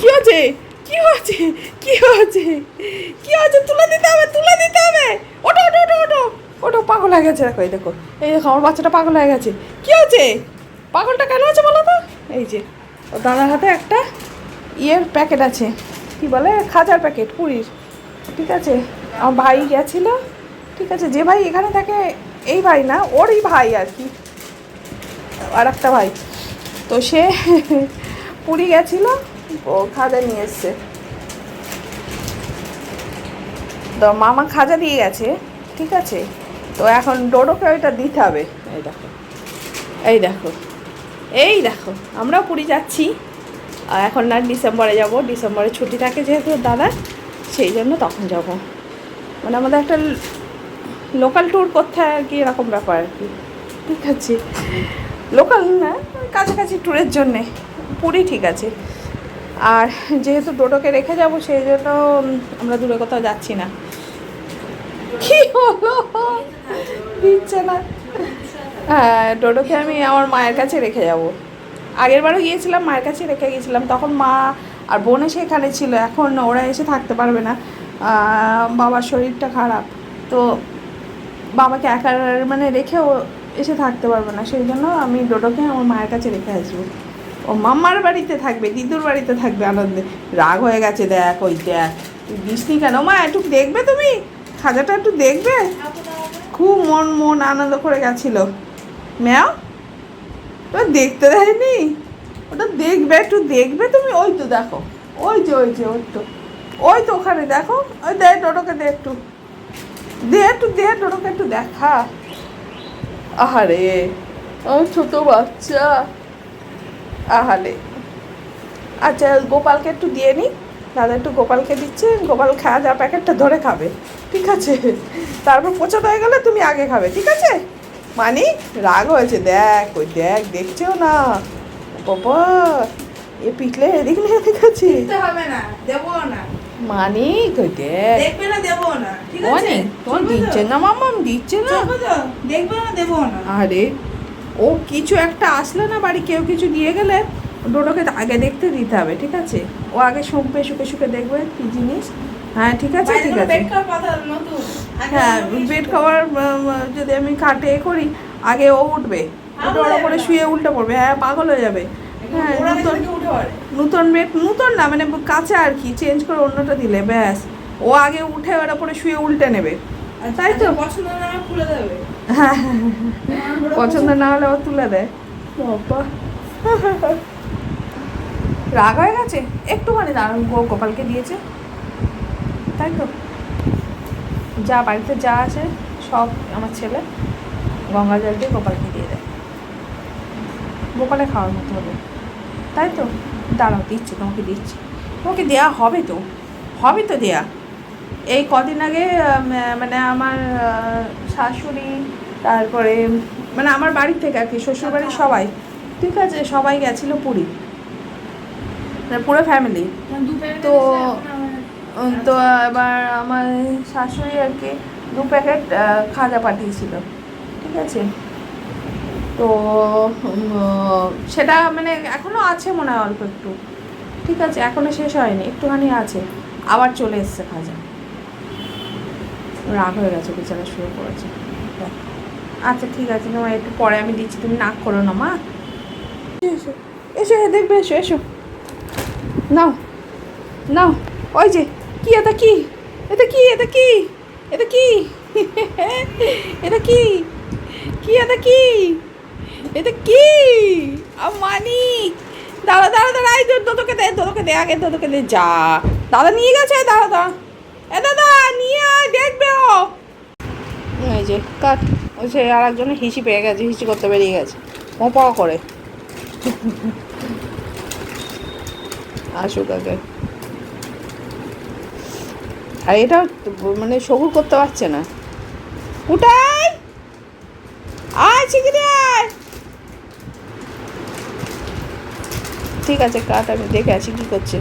কি হচ্ছে কি হচ্ছে কি হচ্ছে কি হচ্ছে তুলে দিতে হবে, তুলে দিতে হবে। ওটো ওটো ওটো ওটো ওটো পাগল হয়ে গেছে। দেখো, এই দেখো। এই দেখো, আমার বাচ্চাটা পাগল হয়ে গেছে। কি হচ্ছে পাগলটা কেন আছে বলো তো? এই যে ও দাদার হাতে একটা ইয়ের প্যাকেট আছে। কি বলে? খাজার প্যাকেট, পুরীর। ঠিক আছে? আমার ভাই গেছিল। ঠিক আছে? যে ভাই এখানে থাকে, এই ভাই না, ওরই ভাই আর কি। আর একটা ভাই। তো সে পুরী গেছিল। খাজা নিয়ে এসছে। তো মামা খাজা দিয়ে গেছে, ঠিক আছে? তো এখন ডোডোকে ওইটা দিতে হবে। এই দেখো এই দেখো এই দেখো, আমরাও পুরী যাচ্ছি। আর এখন না, ডিসেম্বরে যাব, ডিসেম্বরে ছুটি থাকে যেহেতু দাদা, সেই জন্য তখন যাব। মানে আমাদের একটা লোকাল ট্যুর করতে হয় আর কি, এরকম ব্যাপার আর কি। ঠিক আছে। লোকাল না, কাছাকাছি ট্যুরের জন্যে। পুরী ঠিক আছে। আর যেহেতু ডোডোকে রেখে যাব, সেই জন্য আমরা দূরে কোথাও যাচ্ছি না। কি হলো? দিচ্ছে না। হ্যাঁ টোটোকে আমি আমার মায়ের কাছে রেখে যাব। আগের বারও গিয়েছিলাম, মায়ের কাছে রেখে গিয়েছিলাম। তখন মা আর বোন এসে এখানে ছিল, এখন ওরা এসে থাকতে পারবে না। বাবার শরীরটা খারাপ। তো বাবাকে একা মানে রেখে ও এসে থাকতে পারবে না। সেই জন্য আমি ডোডোকে আমার মায়ের কাছে রেখে আসব। ও মাম্মার বাড়িতে থাকবে, দিদুর বাড়িতে থাকবে আনন্দে। রাগ হয়ে গেছে, দেখ ওই দেখ। দিসনি কেন? মা, একটু দেখবে তুমি? খাজাটা একটু দেখবে? খুব মন মন আনন্দ করে গেছিল। ম্যাও? ওটা দেখতে দেয়নি? ওটা দেখবে, একটু দেখবে তুমি? ওই তো দেখো। ওই যে ওই যে, ওই তো। ওই তো ওখানে দেখো। ওই দে ডোডোকে দে একটু। দে একটু, দে ডোডোকে একটু দেখা। আহারে আমার ছোট বাচ্চা। আহারে আচ্ছা গোপালকে একটু দিয়ে নি। দাদা একটু গোপালকে দিচ্ছে। গোপাল খাওয়া যা প্যাকেটটা ধরে খাবে। ঠিক আছে? তারপর পচা হয়ে গেলে তুমি আগে খাবে ঠিক আছে? মানি রাগ হয়েছে দেখ ওই দেখ দেখছেও না। বাবা এ পিটলে এদিক না এদিক আছে। হবে না দেবো না। মানি ওই দেখ। দেখবে না দেবো না ঠিক আছে? অনেক দিচ্ছে না মামাম দিচ্ছে না। দেখবে না দেবো না। আরে ও কিছু একটা আসলে না বাড়ি কেউ কিছু দিয়ে গেলে ডোডোকে আগে দেখতে দিতে হবে ঠিক আছে? ও আগে শুকবে শুকে শুকে দেখবে কি জিনিস। হ্যাঁ ঠিক আছে ঠিক আছে। হ্যাঁ বেড কভার যদি আমি কাটে করি আগে ও উঠবে। ওটা ওপরে শুয়ে উল্টে পড়বে। হ্যাঁ পাগল হয়ে যাবে। হ্যাঁ নতুন বেড নতুন না মানে কাঁচা আর কি চেঞ্জ করে অন্যটা দিলে ব্যাস। ও আগে উঠে ওর ওপরে শুয়ে উল্টে নেবে। তাই তো? আচ্ছা, পছন্দ না খুলে দেবে। হ্যাঁ পছন্দ না হলে ও তুলে দেয়। বাবা। রাগ হয়ে গেছে? একটুখানি দাঁড়ান গো গোপালকে দিয়েছে। তাই তো। যা বাড়িতে যা আছে সব আমার ছেলে গঙ্গা জল দিয়ে গোপালকে দিয়ে দেয়। গোপালে খাওয়ার মতো হবে। তাই তো? দাঁড়াও দিচ্ছি তোমাকে দিচ্ছি। তোমাকে দেয়া হবে তো? হবে তো দেয়া। এই কদিন আগে মানে আমার শাশুড়ি তারপরে মানে আমার বাড়ির থেকে আর কি শ্বশুরবাড়ির সবাই। ঠিক আছে সবাই গেছিল পুরী। মানে পুরো ফ্যামিলি মানে তো- তো এবার আমার শাশুড়ি আর কি দু প্যাকেট খাজা পাঠিয়েছিল। ঠিক আছে? তো সেটা মানে এখনও আছে মনে হয় অল্প একটু। ঠিক আছে এখনও শেষ হয়নি একটুখানি আছে। আবার চলে এসছে খাজা। রাগ হয়ে গেছে, বেচারা শুয়ে পড়েছে আচ্ছা ঠিক আছে তোমার একটু পরে আমি দিচ্ছি, তুমি নাক করো না, মা। এসো এসো দেখবে, এসো এসো। নাও নাও। ওই যে, কি, এটা কি? এটা কি এটা কি? এটা কি? এটা কি? কি, এটা কি? এটা কি? মানি দাঁড়া দাদা দাঁড়া, এই তোকে দে তোকে দে, আগে তোকে দে, যা। দাদা নিয়ে গেছে, দাদা। দাঁড়া এ, দাদা, নিয়ে দেখবে ও। এই যে কাট। ওই সে আর একজনের হিসি পেয়ে গেছে হিসি করতে বেরিয়ে গেছে। মোপা করে। আসুক আগে। আর এটা মানে সবুর করতে পারছে না। উঠাই! আয় চিকিরে আয়! ঠিক আছে কাট আমি দেখে আছি কি করছে।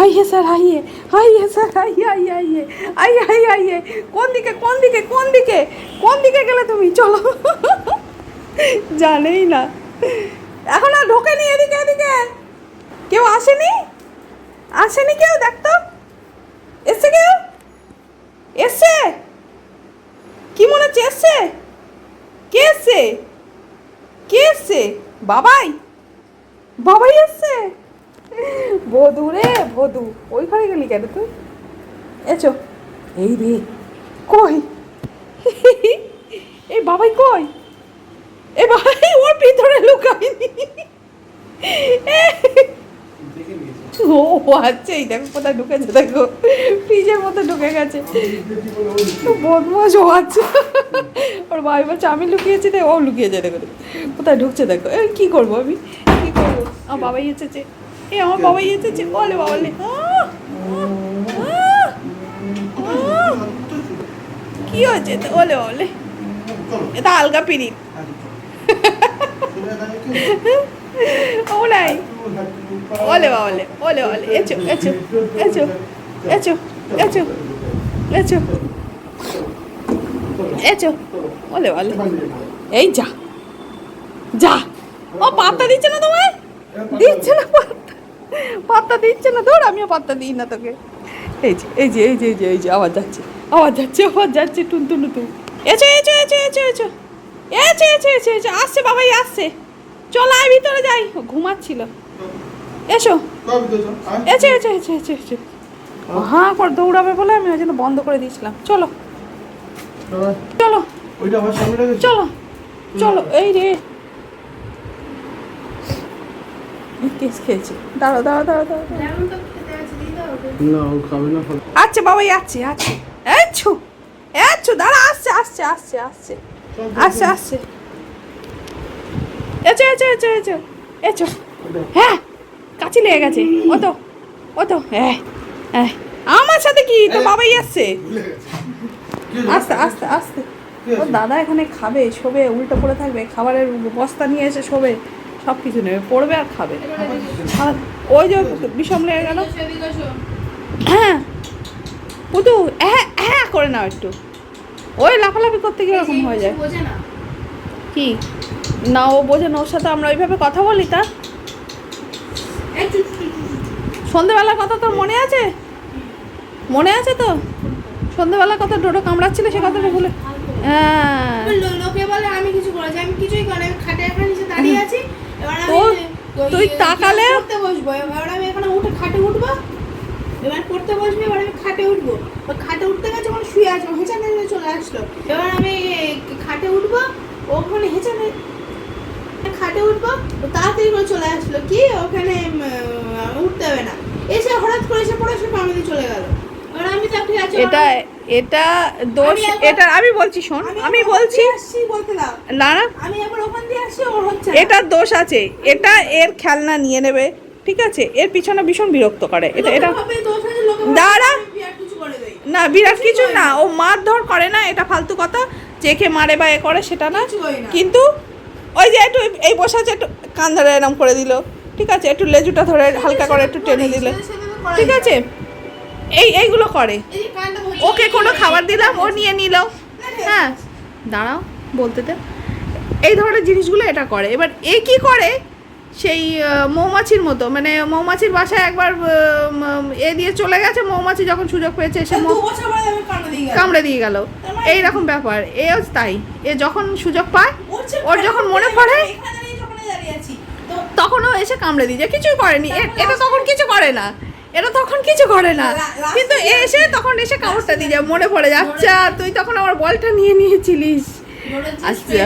আইয়ে স্যার আইয়ে আইয়ে স্যার আইয়ে আইয়ে আইয়ে আইয়ে আইয়ে আইয়ে কোন দিকে কোন দিকে কোন দিকে কোন দিকে গেলে তুমি চলো জানেই না এখন আর ঢোকেনি এদিকে এদিকে কেউ আসেনি আসেনি কেউ দেখ তো এসছে কেউ এসছে কি মনে হচ্ছে এসছে কে এসছে কে এসছে বাবাই বাবাই এসছে বধু রে, বধু। ওইখানে গেলি কেন তুই? এচো এই রে, কই? এই বাবাই কই? এ ভাই ওর ভিতরে লুকায়নি। ও আচ্ছা এই দেখো কোথায় ঢুকেছে, দেখো। ফ্রিজের মধ্যে ঢুকে গেছে। বদমাস ও আছে ওর ভাই বলছে, আমি লুকিয়েছি দেখো ও লুকিয়েছে, দেখো। কোথায় ঢুকছে, দেখো। কি করব আমি? কি করব? আমার বাবাই এসেছে। এ আমার বাবাই এসেছে, বলে! আহ! কি হয়েছে? তো বলে বলে এটা আলগা পিরিত। ও নাই। ওলে বাবলে ওলে ওলে এচো এচো এচো এচো এচো এচো এচো ওলে ওলে এই যা যা। ও পাত্তা দিচ্ছে না তোমায়? দিচ্ছে না পাত্তা পাত্তা দিচ্ছে না ধর আমিও পাত্তা দিই না তোকে। এই যে এই যে এই যে এই যে এই যে আবার যাচ্ছে আবার যাচ্ছে আবার যাচ্ছে টুনটু টুনটু এচো এচো এচো এচো এচো এচো এচো এচো এচো আসছে বাবাই আসছে। চল আয় ভিতরে যাই। ঘুমাচ্ছিল। এসো। এসো এসো এসো এসো এসো। হাঁ করে দৌড়াবে বলে আমি ওই জন্য বন্ধ করে দিয়েছিলাম। চলো। চলো? চলো। চলো এই রে এই কেস খেয়েছি দাঁড়াও দাঁড়াও দাঁড়াও দাঁড়াও দাঁড়াও। যেমন তো খেতে আছে দিয়ে দাও ওকে। না ও খাবে না ফল আচ্ছা বাবাই আছে আছে। এছু এছু দাঁড়া আসছে আসছে আসছে আসছে। আসছে আসছে। এচো এচো এচো এচো এচো হ্যাঁ কাছে লেগে গেছে। ও তো ও তো হ্যাঁ হ্যাঁ আমার সাথে কি? তো বাবাই আসছে? আস্তে আস্তে আস্তে। ও দাদা এখানে খাবে শোবে উল্টো পড়ে থাকবে খাবারের বস্তা নিয়ে এসে শোবে। সব কিছু নেবে, পড়বে আর খাবে। ওই যে বিষম লেগে গেল। হ্যাঁ। পুতু হ্যাঁ হ্যাঁ করে নাও একটু। ওই লাফালাফি করতে গিয়ে এরকম হয়ে যায়। কি? না, ও বোঝে না, ওর সাথে আমরা ওইভাবে কথা বলি তা। সন্ধেবেলার কথা তোর মনে আছে? মনে আছে তো? সন্ধেবেলার কথা ডোডো কামড়াচ্ছিল সে কথাটা ভুলে। হ্যাঁ। লোকে বলে, আমি কিছু আমি কিছুই করি খাটে নিচে দাঁড়িয়ে আছি তো- তুই তাকালে- পড়তে বসবো। এবার আমি এখানে উঠে খাটে উঠবো। এবার পড়তে বসবো এবার আমি খাটে উঠবো। খাটে উঠতে গেছে ওখানে শুয়ে আছে হেঁচা নেমে চলে আসলো। এবার আমি খাটে উঠবো ওখানে হেঁচা খাটে উঠবো ও তাড়াতাড়ি করে চলে আসলো। কি? ওখানে উঠতে হবে না। এসে হঠাৎ করে এসে পড়ে এসে পামে চলে গেল। এবার আমি তো ঠিক আছে এটা এটা দোষ এটা আমি বলছি শোন আমি বলছি না না। এটার দোষ আছে। এটা এর খেলনা নিয়ে নেবে ঠিক আছে? এর পিছনে ভীষণ বিরক্ত করে। এটা এটা দাঁড়া। না বিরাট কিছু না। ও মারধর করে না এটা ফালতু কথা। চেখে মারে বা এ করে সেটা না। কিন্তু ওই যে একটু এই বসে আছে একটু কান ধরে এরম করে দিল ঠিক আছে? একটু লেজুটা ধরে হালকা করে একটু টেনে দিল। ঠিক আছে? এই এইগুলো করে। ওকে কোনো খাবার দিলাম ও নিয়ে নিল। হ্যাঁ দাঁড়াও বলতে দে। এই ধরনের জিনিসগুলো এটা করে। এবার এ কি করে? সেই মৌমাছির মতো। মানে মৌমাছির বাসায় একবার এ দিয়ে চলে গেছে মৌমাছি যখন সুযোগ পেয়েছে এসে কামড়ে দিয়ে। গেল। মানে- এই রকম ব্যাপার। এও তাই। এ যখন সুযোগ পায় ওর যখন মনে পড়ে তখনও এসে কামড়ে দিয়ে যায়। কিছুই করেনি। এটা তখন কিছু করে না। এটা তখন কিছু করে না কিন্তু এসে তখন এসে কাপড়টা দিয়ে যায় মনে পড়ে যাচ্ছে আচ্ছা তুই তখন আমার বলটা নিয়ে নিয়েছিলিস আচ্ছা।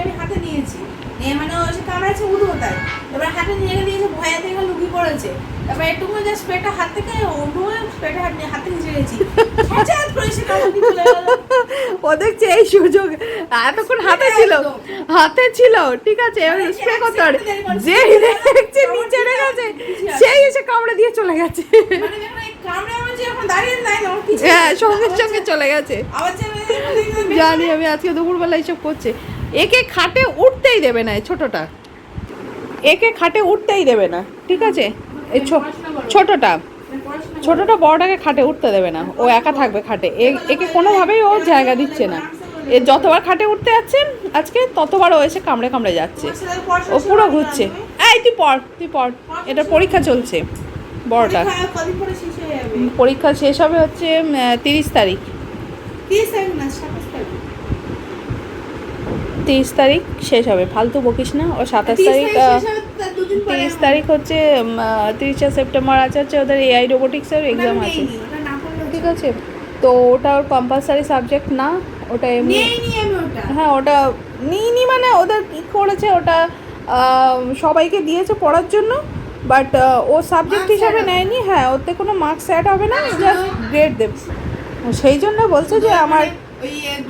আমি হাতে নিয়েছি। নিয়ে মানে ও এসে কামড়াচ্ছে উঠবো তাই। এবার হাতে নিয়ে গেলে এসে ভয়ে থেকে লুকিয়ে পড়েছে। তারপর একটুকু যে স্প্রেটা হাত থেকে উঠবো, হাত নিয়ে- হাতে নিচে গেছি। হঠাৎ করে এসে কামড় চলে গেল। ও দেখছে এই সুযোগ। এতক্ষণ হাতে ছিল। হাতে ছিল ঠিক আছে? স্প্রে করতে পারে। যেই দেখছে নিচে রেখেছে সেই এসে কামড়ে দিয়ে চলে গেছে। মানে যে হ্যাঁ সঙ্গে সঙ্গে চলে গেছে। যে জানি আমি আজকে দুপুরবেলা এইসব করছে। একে খাটে উঠতেই দেবে না ছোটটা। একে খাটে উঠতেই দেবে না, ঠিক আছে? এই ছোটটা ছোটটা বড়টাকে খাটে উঠতে দেবে না, ও একা থাকবে খাটে। একে কোনোভাবেই ও জায়গা দিচ্ছে না। এ যতবার খাটে উঠতে যাচ্ছে, আজকে ততবার ও এসে কামড়ে কামড়ে যাচ্ছে। ও পুরো ঘুরছে। এই, তুই পড় তুই পড়। এটা পরীক্ষা চলছে, বড়টা। পরীক্ষা শেষ হবে হচ্ছে তিরিশ তারিখ। তিরিশ তারিখ শেষ হবে। ফালতু বকিস না। ও সাতাশ তারিখ তিরিশ তারিখ হচ্ছে তিরিশে সেপ্টেম্বর আছে হচ্ছে ওদের এআই রোবোটিক্সের এক্সাম আছে। না ঠিক আছে। তো ওটা ওর কম্পালসারি সাবজেক্ট না ওটা এমনি হ্যাঁ ওটা নিইনি মানে ওদের কী করেছে ওটা সবাইকে দিয়েছে পড়ার জন্য বাট ও সাবজেক্ট হিসাবে নেয়নি। হ্যাঁ ওতে কোনো মার্কস অ্যাড হবে না জাস্ট গ্রেড দেবে। সেই জন্য বলছে যে আমার মানে আহ,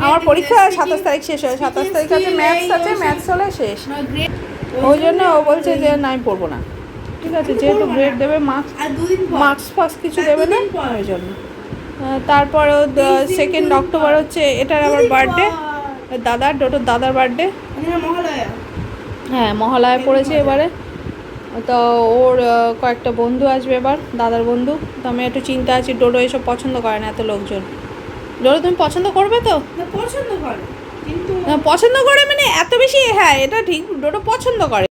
আমার পরীক্ষা সাতাশ তারিখ শেষ হয় সাতাশ তারিখ আছে ম্যাথস আছে ম্যাথস হলে শেষ। ওই জন্য ও বলছে যে না আমি পড়ব না। ঠিক আছে যেহেতু গ্রেড দেবে মার্কস মার্কস ফার্কস কিছু দেবে না। ওই জন্য। তারপর সেকেন্ড অক্টোবর হচ্ছে এটার আবার বার্থডে দাদার ডোটোর দাদার বার্থডে হ্যাঁ মহালয়া পড়েছে এবারে। তো ওর কয়েকটা বন্ধু আসবে এবার দাদার বন্ধু। তো আমি একটু চিন্তা আছি ডোডো এসব পছন্দ করে না এত লোকজন। ডোডো তুমি পছন্দ করবে তো? না পছন্দ করে কিন্তু না, পছন্দ করে মানে এত বেশি হ্যাঁ এটা ঠিক ডোটো পছন্দ করে।